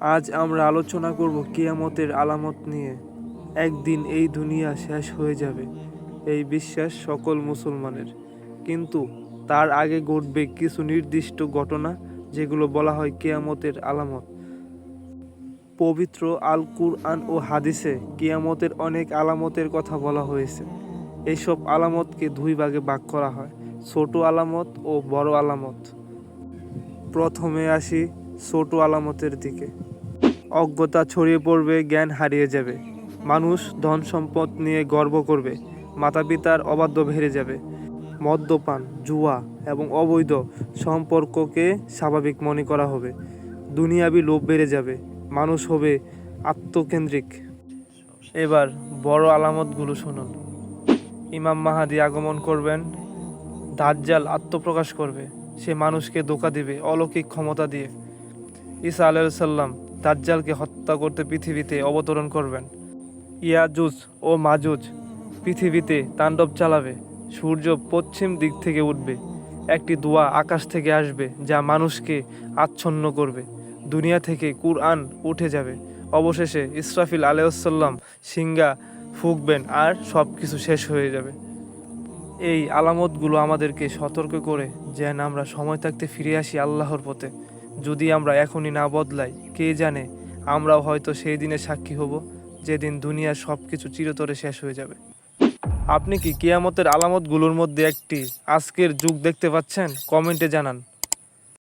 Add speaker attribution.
Speaker 1: আজ আমরা আলোচনা করব কিয়ামতের আলামত নিয়ে। একদিন এই দুনিয়া শেষ হয়ে যাবে, এই বিশ্বাস সকল মুসলমানের। কিন্তু তার আগে ঘটবে কিছু নির্দিষ্ট ঘটনা, যেগুলো বলা হয় কেয়ামতের আলামত। পবিত্র আল কুরআন ও হাদিসে কিয়ামতের অনেক আলামতের কথা বলা হয়েছে। এইসব আলামতকে দুই ভাগে ভাগ করা হয়, ছোট আলামত ও বড় আলামত। প্রথমে আসি ছোট আলামতের দিকে। অজ্ঞতা ছড়িয়ে পড়বে, জ্ঞান হারিয়ে যাবে। মানুষ ধন সম্পদ নিয়ে গর্ব করবে মাতা পিতার অবাধ্য বেড়ে যাবে। মদ্যপান, জুয়া এবং অবৈধ সম্পর্ককে স্বাভাবিক মনে করা হবে। দুনিয়াবি লোভ বেড়ে যাবে, মানুষ হবে আত্মকেন্দ্রিক। এবার বড় আলামতগুলো শুনুন। ইমাম মাহাদি আগমন করবেন, দাজ্জাল আত্মপ্রকাশ করবে, সে মানুষকে ধোকা দিবে, অলৌকিক ক্ষমতা দিয়ে। ঈসা আলাইসাল্লাম দাজ্জালকে হত্যা করতে পৃথিবীতে অবতরণ করবেন। ইয়াজুজ ও মাজুজ পৃথিবীতে তাণ্ডব চালাবে, সূর্য পশ্চিম দিক থেকে উঠবে, একটি দোয়া আকাশ থেকে আসবে যা মানুষকে আচ্ছন্ন করবে। দুনিয়া থেকে কুরআন উঠে যাবে, অবশেষে ইসরাফিল আলাইসাল্লাম সিঙ্গা ফুঁকবেন আর সব কিছু শেষ হয়ে যাবে। এই আলামতগুলো আমাদেরকে সতর্ক করে যেন আমরা সময় থাকতে ফিরে আসি আল্লাহর পথে। যদি আমরা এখনই না বদলাই, কে জানে, আমরাও হয়তো সেই দিনে সাক্ষী হব, যেদিন দুনিয়ার সব কিছু চিরতরে শেষ হয়ে যাবে। আপনি কি কিয়ামতের আলামতগুলোর মধ্যে একটি আজকের যুগ দেখতে পাচ্ছেন? কমেন্টে জানান।